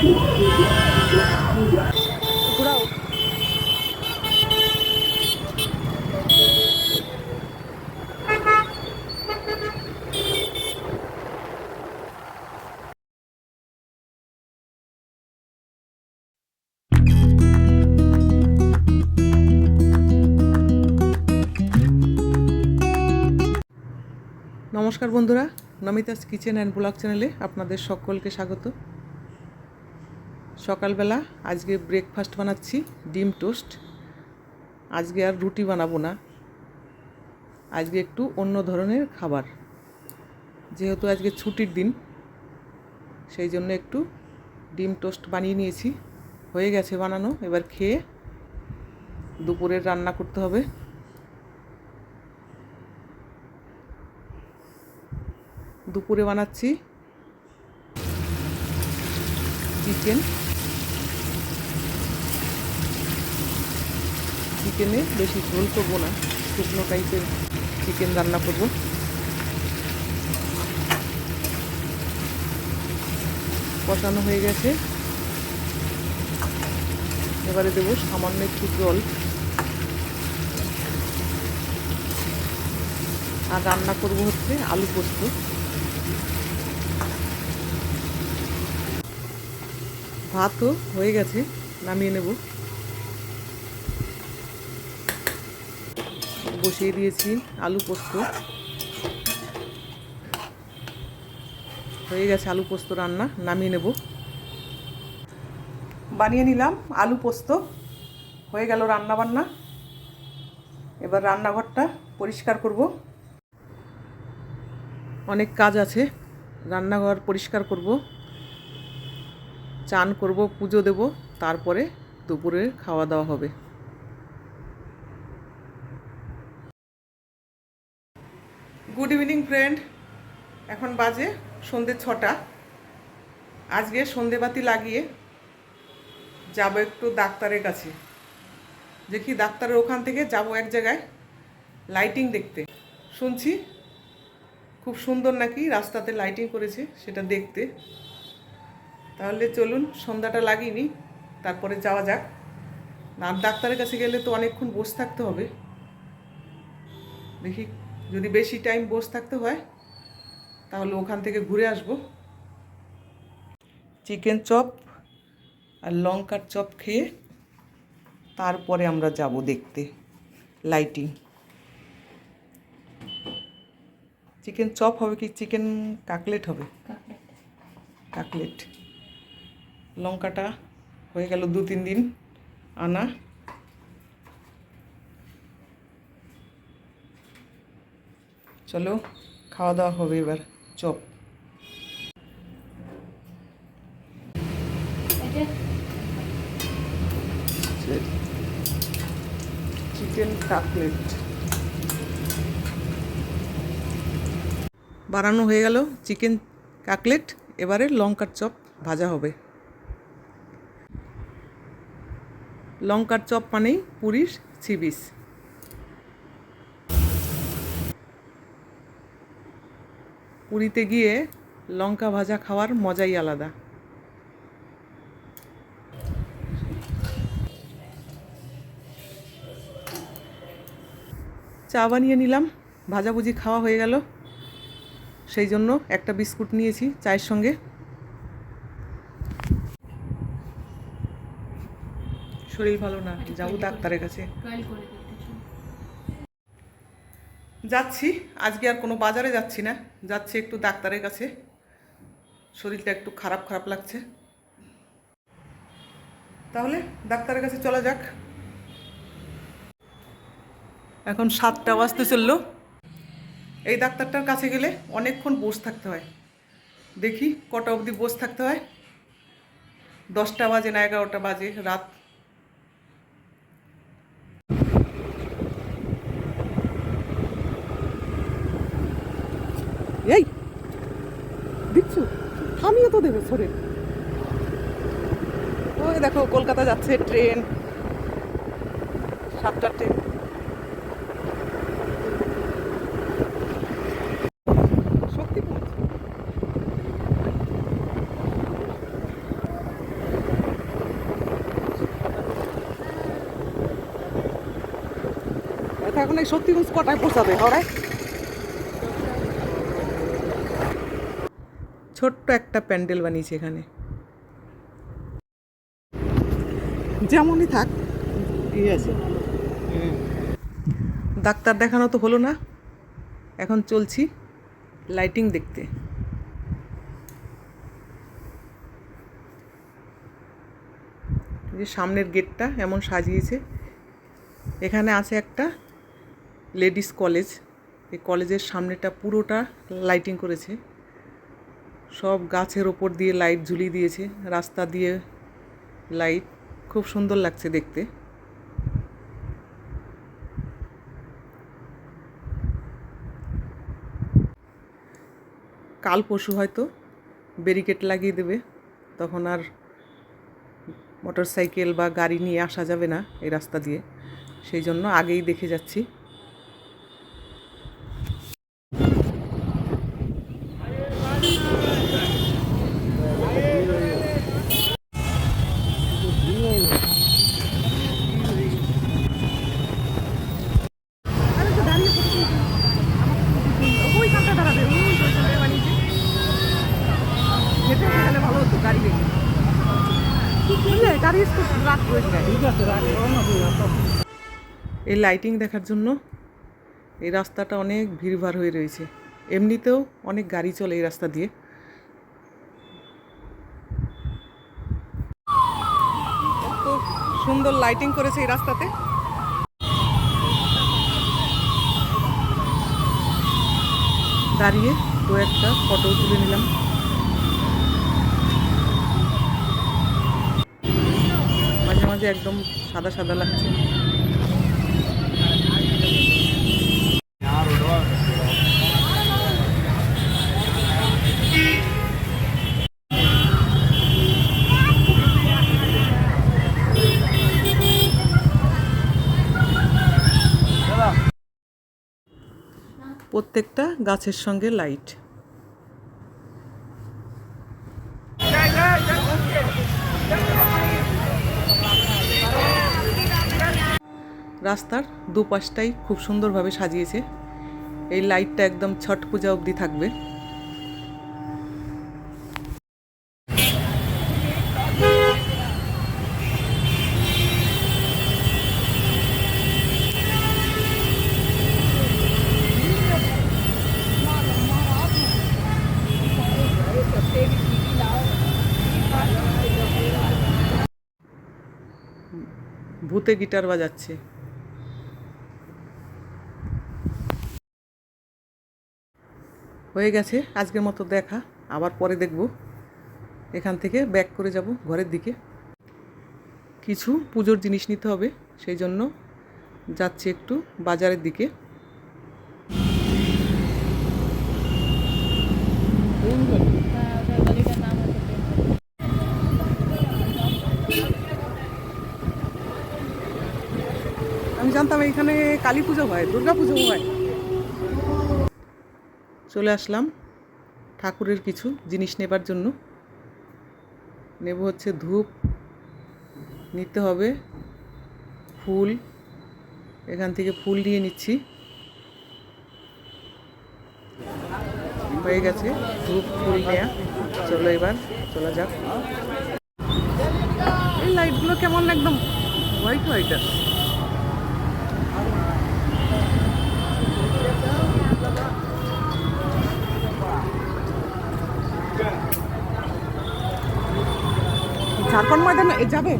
নমস্কার বন্ধুরা নমিতাস kitchen and blog চ্যানেলে আপনাদের সকলকে স্বাগত। সকালবেলা আজকে ব্রেকফাস্ট বানাচ্ছি, ডিম টোস্ট আজকে আর রুটি বানাবো না। আজকে একটু অন্য ধরনের খাবার। যেহেতু আজকে ছুটির দিন, সেই জন্য একটু ডিম টোস্ট বানিয়ে নিয়েছি। হয়ে গেছে বানানো, এবার খেয়ে দুপুরের রান্না করতে হবে। দুপুরে বানাচ্ছি চিকেন। চিকেনে বেশি ঝোল করব না, শুকনো টাইপের চিকেন রান্না করব। কষানো হয়ে গেছে। এবারে দেবো সামান্য একটু জল। আর রান্না করব হচ্ছে আলু পোস্ত। ভাতও হয়ে গেছে, নামিয়ে নেব। বসিয়ে দিয়েছি আলু পোস্ত। হয়ে গেছে আলু পোস্ত রান্না, নামিয়ে নেব। বানিয়ে নিলাম আলু পোস্ত। হয়ে গেল রান্না বান্না এবার রান্নাঘরটা পরিষ্কার করব। অনেক কাজ আছে, রান্নাঘর পরিষ্কার করব। চান করব, পুজো দেব, তারপরে দুপুরে খাওয়া দাওয়া হবে গুড ইভিনিং ফ্রেন্ড এখন বাজে সন্ধ্যে ছটা। আজকে সন্ধেবাতি লাগিয়ে যাব একটু ডাক্তারের কাছে। দেখি ডাক্তারের ওখান থেকে যাব এক জায়গায় লাইটিং দেখতে। শুনছি খুব সুন্দর নাকি রাস্তাতে লাইটিং করেছে সেটা দেখতে। তাহলে চলুন সন্ধ্যাটা লাগিয়ে তারপরে যাওয়া যাক। আর ডাক্তারের কাছে গেলে তো অনেকক্ষণ বসে থাকতে হবে। দেখি যদি বেশি টাইম বসে থাকতে হয়, তাহলে ওখান থেকে ঘুরে আসব। চিকেন চপ আর লঙ্কার চপ খেয়ে তারপরে আমরা যাব দেখতে লাইটিং চিকেন চপ হবে কি? চিকেন কাকলেট হবে? কাকলেট। লঙ্কাটা হয়ে গেল দু তিন দিন আনা। চলো, খাওয়া দাওয়া হবে এবার। চপ। চিকেন কাকলেট বানানো হয়ে গেল চিকেন কাকলেট এবারে লঙ্কার চপ ভাজা হবে। লঙ্কার চপ মানেই পুরীর সিবিস পুরীতে গিয়ে লঙ্কা ভাজা খাওয়ার মজাই আলাদা। চা বানিয়ে নিলাম, ভাজাভুজি খাওয়া হয়ে গেল। সেই জন্য একটা বিস্কুট নিয়েছি চায়ের সঙ্গে। শরীর ভালো না, যাব ডাক্তারের কাছে। যাচ্ছি। আজকে আর কোনো বাজারে যাচ্ছি না। যাচ্ছি একটু ডাক্তারের কাছে। শরীরটা একটু খারাপ খারাপ লাগছে। তাহলে ডাক্তারের কাছে চলা যাক। এখন সাতটা বাজতে চলল। এই ডাক্তারটার কাছে গেলে অনেকক্ষণ বসে থাকতে হয়। দেখি কটা অবধি বসে থাকতে হয়। দশটা বাজে না এগারোটা বাজে, রাত দেখছ? থামিয়ে তো দেবে সরে। ওই দেখো, কলকাতা যাচ্ছে ট্রেন। সাতটার ট্রেন। আচ্ছা, এখন এই সত্যি কটায় পৌঁছাবে? হরায় ছোট্ট একটা প্যান্ডেল বানিয়েছে এখানে। যেমনই থাক। ঠিক আছে। ডাক্তার দেখানো তো হলো না। এখন চলছি লাইটিং দেখতে। যে সামনের গেটটা এমন সাজিয়েছে। এখানে আছে একটা লেডিস কলেজ। এই কলেজের সামনেটা পুরোটা লাইটিং করেছে। সব গাছের ওপর দিয়ে লাইট ঝুলিয়ে দিয়েছে, রাস্তা দিয়ে লাইট। খুব সুন্দর লাগছে দেখতে। কাল পশু হয়তো ব্যারিকেড লাগিয়ে দেবে, তখন আর মোটর সাইকেল বা গাড়ি নিয়ে আসা যাবে না এই রাস্তা দিয়ে। সেই জন্য আগেই দেখে যাচ্ছি। বুঝলে গাড়ি একটু রাগ করে এই লাইটিং দেখার জন্য এই রাস্তাটা অনেক ভিড়ভাড় হয়ে রয়েছে। এমনিতেও অনেক গাড়ি চলে এই রাস্তা দিয়ে। সুন্দর লাইটিং করেছে এই রাস্তাতে। দাঁড়িয়ে দু একটা ফটো তুলে নিলাম। মাঝে একদম সাদা সাদা লাগছে। প্রত্যেকটা গাছের সঙ্গে লাইট রাস্তার দুপাশটাই খুব সুন্দরভাবে সাজিয়েছে। এই লাইটটা একদম ছট পূজা অবধি থাকবে। ভূতে গিটার বাজাচ্ছে। হয়ে গেছে, আজকের মতো দেখা, আবার পরে দেখব। এখান থেকে ব্যাক করে যাব ঘরের দিকে। কিছু পুজোর জিনিস নিতে হবে, সেই জন্য যাচ্ছি একটু বাজারের দিকে। আমি জানতাম এখানে কালী পুজো হয়, দুর্গা পুজো হয়। চলে আসলাম ঠাকুরের কিছু জিনিস নেবার জন্য। নেব হচ্ছে ধূপ, নিতে হবে ফুল, এখান থেকে ফুল নিয়ে নিচ্ছি। হয়ে গেছে, ধূপ, ফুল নেয়া। চলো এবার, চলা যাক। এই লাইটগুলো কেমন একদম? হোয়াইট হোয়াইট আছে। ঝাড়খণ্ড ময়দানে যাবে?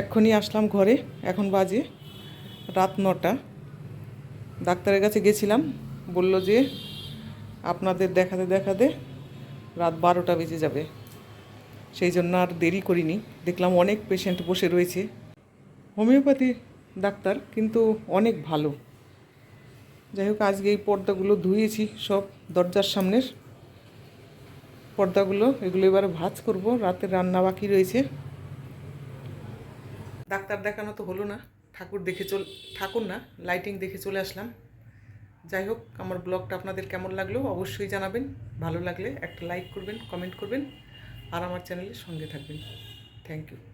এক্ষুনি আসলাম ঘরে, এখন বাজে রাত নটা। ডাক্তারের কাছে গেছিলাম, বলল যে আপনাদের দেখাতে দেখাতে রাত বারোটা বেজে যাবে। সেই জন্য আর দেরি করিনি। দেখলাম অনেক পেশেন্ট বসে রয়েছে। হোমিওপ্যাথি ডাক্তার কিন্তু অনেক ভালো। যাই হোক, আজকে এই পর্দাগুলো ধুয়েছি সব দরজার সামনের। পর্দাগুলো, এগুলো এবারে ভাজ করব, রাতে রান্না বাকি রয়েছে। ডাক্তার দেখানো তো হলো না, ঠাকুর দেখে চল ঠাকুর না লাইটিং দেখে চলে আসলাম। যাই হোক, আমার ব্লগটা আপনাদের কেমন লাগল অবশ্যই জানাবেন। ভালো লাগলে একটা লাইক করবেন কমেন্ট করবেন। আর আমার চ্যানেলের সঙ্গে থাকবেন। Thank you